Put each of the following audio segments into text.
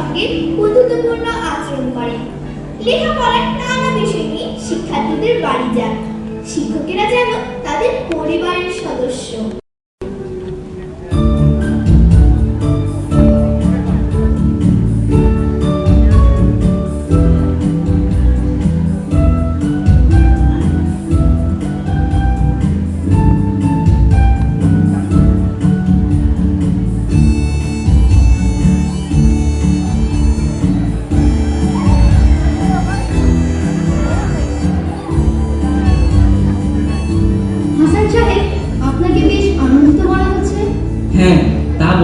সঙ্গে বন্ধুত্বপূর্ণ আচরণ করে। লেখাপড়ার নানা বিষয় নিয়ে শিক্ষার্থীদের বাড়ি যান শিক্ষকেরা যেন তাদের পরিবারের সদস্য।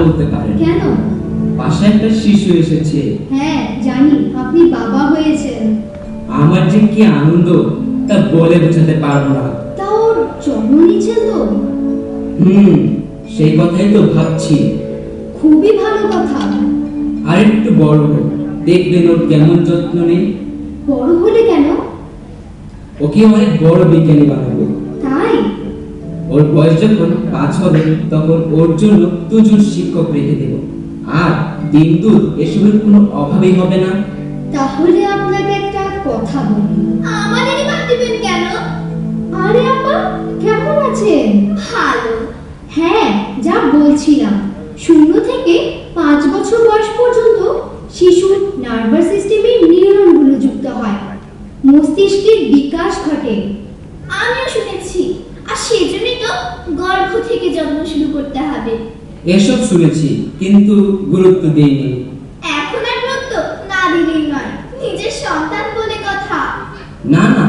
বলতে পারেন। কেন? পাশে একটা শিশু এসেছে। হ্যাঁ জানি আপনি বাবা হয়েছেন। আমার যে কি আনন্দ তা বলে বোঝাতে পারব না। তা ওর জন্ম নিচ্ছেন তো। হুম সেই কথাই তো ভাবছি। খুবই ভালো কথা। আর একটু বড় হোক দেখবেন ওর কেমন যত্ন নেই। বড় হলে কেন? ওকে অনেক বড় বিজ্ঞানী বানাবো। ওর বয়স যখন পাঁচ হবে, তখন ওর জন্য দুজন শিক্ষক রেখে দেব। আর দিন দুধ এসবের কোনো অভাবই হবে না। তাহলে আপনাকে একটা কথা বলি। আমাদের বাদ দিবেন কেন? আরে আপা, কেমন আছেন? ভালো। হ্যাঁ যা বলছিলাম। শূন্য থেকে পাঁচ বছর বয়স পর্যন্ত শিশুর নার্ভাস সিস্টেমের নিউরনগুলো যুক্ত হয়। মস্তিষ্কের বিকাশ ঘটে আমিও শুনেছি আর সেজন্যই তো গর্ভ থেকে জন্ম শুরু করতে হবে এসব শুনেছি কিন্তু গুরুত্ব দেইনি। এখন আর গুরুত্ব না দিলেই নয় নিজের সন্তান বলে কথা। না না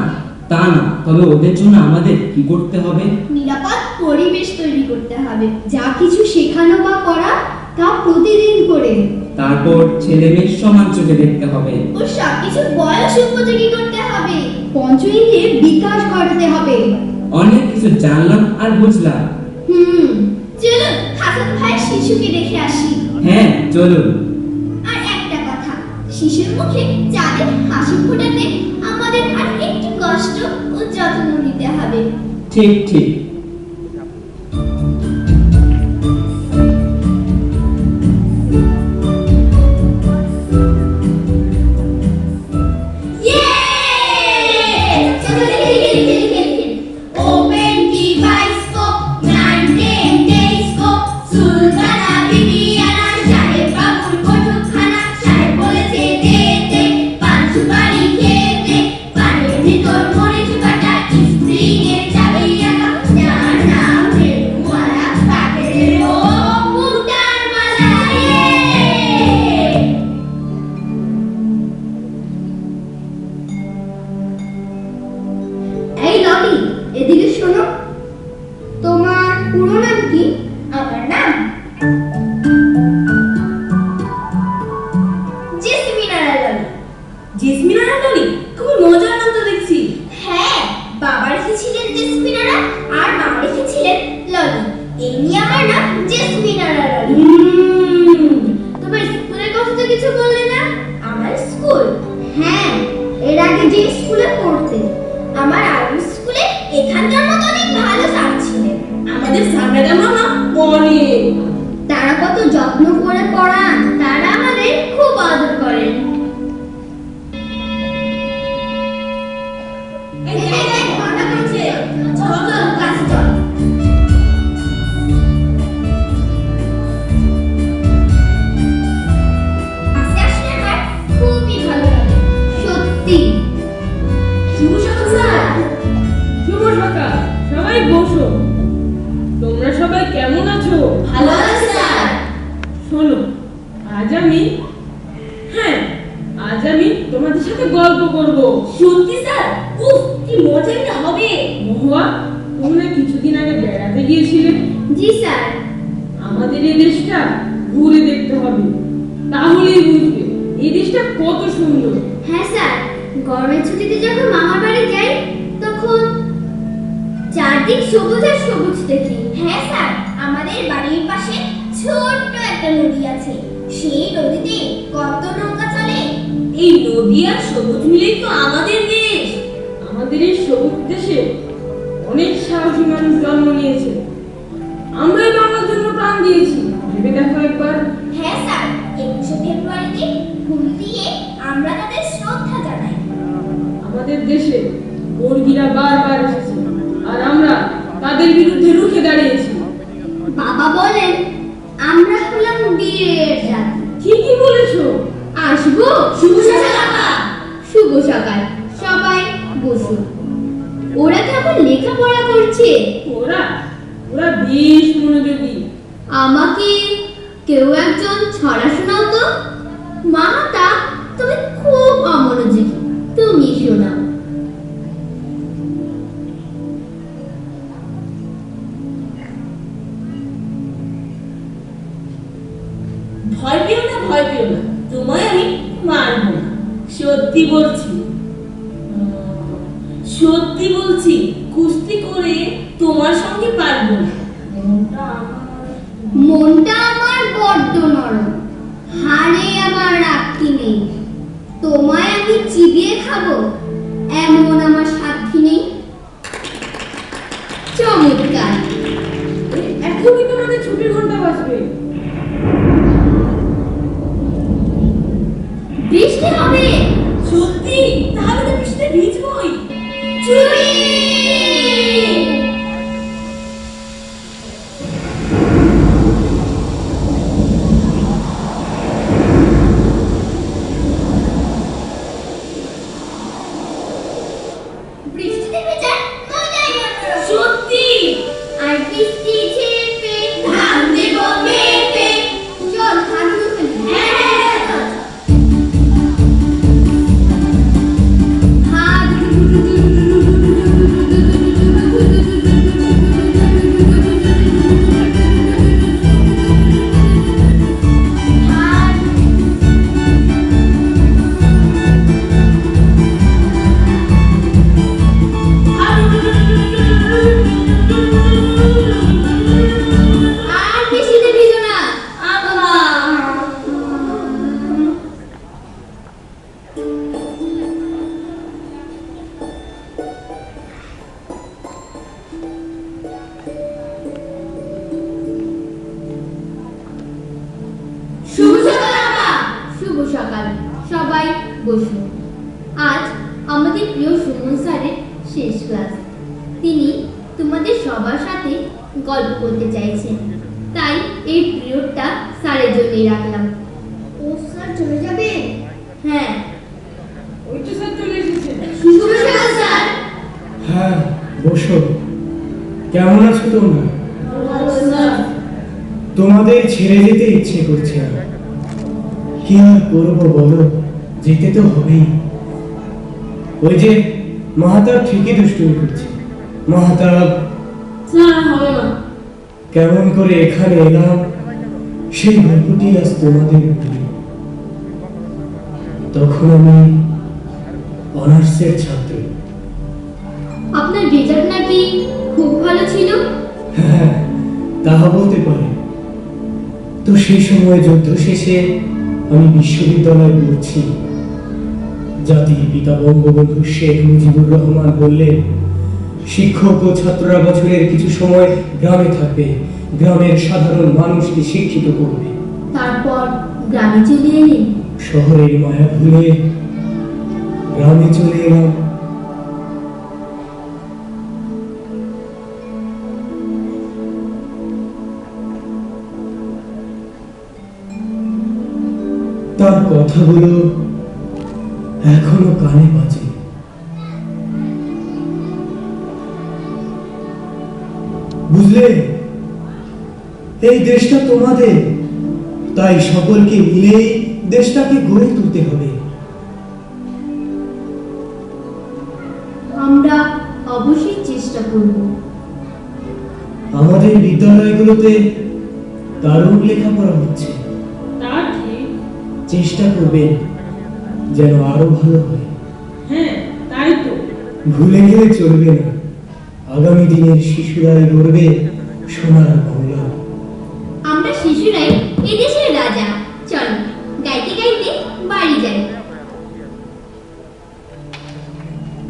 তা না তবে ওদের জন্য আমাদের কি করতে হবে? নিরাপদ পরিবেশ তৈরি করতে হবে যা কিছু শেখানো বা করা তা প্রতিদিন করে। তারপর ছেলে মেয়ে সমান চোখে দেখতে হবে। ও সবকিছু বয়স উপযোগী করতে হবে পঞ্চ ইন্দ্রিয়ের বিকাশ ঘটাতে হবে। অনেক কিছু জানলাম আর বুঝলাম। হুম চলুন। হাসান ভাই শিশুকে দেখে আসি। হ্যাঁ চলুন। আর একটা কথা শিশুর মুখে চাঁদের হাসি ফোটাতে আমাদের আর একটু কষ্ট ও যত্ন নিতে হবে। ঠিক ঠিক। এদিকে শোনো। তোমার পুরো নাম কি? আমার নাম জেসমিনা রায়লনি জেসমিনা রাটনি খুব মজার নাম তো দেখছি। হ্যাঁ বাবা রেখেছিলেন জেসমিনারা আর মা রেখেছিলেন ললি। এই নিয়ে আমার নাম জেসমিনারা ললি যত্ন করে পড়ান। গল্প করব। সত্যি স্যার? উফ কি মজাই না হবে। মহুয়া তোমরা কিছুদিন আগে বেড়াতে গিয়েছিলে। জি স্যার। আমাদের এই দেশটা ঘুরে দেখতে হবে। তাহলেই বুঝবে এই দেশটা কত সুন্দর। হ্যাঁ স্যার গরমের ছুটিতে যখন মামার বাড়ি যাই তখন চারদিক সবুজ আর সবুজ দেখি। হ্যাঁ স্যার আমাদের বাড়ির পাশে ছোট্ট একটা নদী আছে। সেই নদীতে কত চলে এই নদী আর সবুজ মিলেই তো আমাদের দেশ। আমাদের এই সবুজ দেশে অনেক সাহসী মানুষ জন্ম নিয়েছে। সকাল সবাই বসুন। ওরা কেমন লেখাপড়া করছে? ওরা? ওরা বেশ মনোযোগী। আমাকে কেউ একজন সত্যি বলছি কুস্তি করে তোমার সঙ্গে পারব না। মনটা আমার বড্ড নরম। হাড়ে আমার রাখি নেই। তোমায় আমি চিবিয়ে খাব এমন আমার সাক্ষী নেই। চমৎকার। এখনই তোমাদের ছুটির ঘণ্টা বাজবে। বৃষ্টি হবে। সত্যি? তাহলে তো বৃষ্টিতে ভিজবই। চুরি বৃষ্টিতে সবাই বসুন। আজ আমাদের প্রিয় সুমন স্যারের শেষ ক্লাস। তিনি তোমাদের সবার সাথে গল্প করতে চাইছেন। তাই এই পিরিয়ডটা স্যারের জন্যই রাখলাম। ও স্যার চলে যাবে হ্যাঁ। ওই তো স্যার চলে এসেছে। স্যার। হ্যাঁ বসো। কেমন আছো তোমরা? তোমাদের ছেড়ে যেতে ইচ্ছে করছে কি আর করব বলো? যেতে তো হবেই। ওই যে মাহাতাব ঠিকই দুষ্টুমি করছে। মাহাতাব স্যার হবে না। কেমন করে এখানে এলাম সেই গল্পটি আজ তোমাদের তখন আমি অনার্সের ছাত্র। আপনার রেজাল্ট নাকি খুব ভালো ছিল? হ্যাঁ তাহা বলতে পারে। তো সেই সময় যুদ্ধ শেষে আমি বিশ্ববিদ্যালয়ে পড়ছি জাতির পিতা বঙ্গবন্ধু শেখ মুজিবুর রহমান বললেন শিক্ষক ও ছাত্ররা বছরের কিছু সময় গ্রামে থাকবে। গ্রামের সাধারণ মানুষকে শিক্ষিত করবে। তারপর গ্রামে চলে এলেন শহরের মায়া ভুলে গ্রামে চলে এলাম। তার কথাগুলো এখনও কানে বাজে। বুঝলে? এই দেশটা তোমাদের। তাই সকলকে মিলেই দেশটাকে গড়ে তুলতে হবে। আমরা অবশ্যই চেষ্টা করব। আমাদের বিদ্যালয়গুলোতে দারুণ লেখাপড়া হচ্ছে। তা ঠিক। চেষ্টা করবেন। যেন আরও ভালো হয়। হ্যাঁ তাই তো। ভুলে গেলে চলবে না। আগামী দিনের শিশুরাই গড়বে সোনার বাংলা। আমরা শিশুরাই এদেশের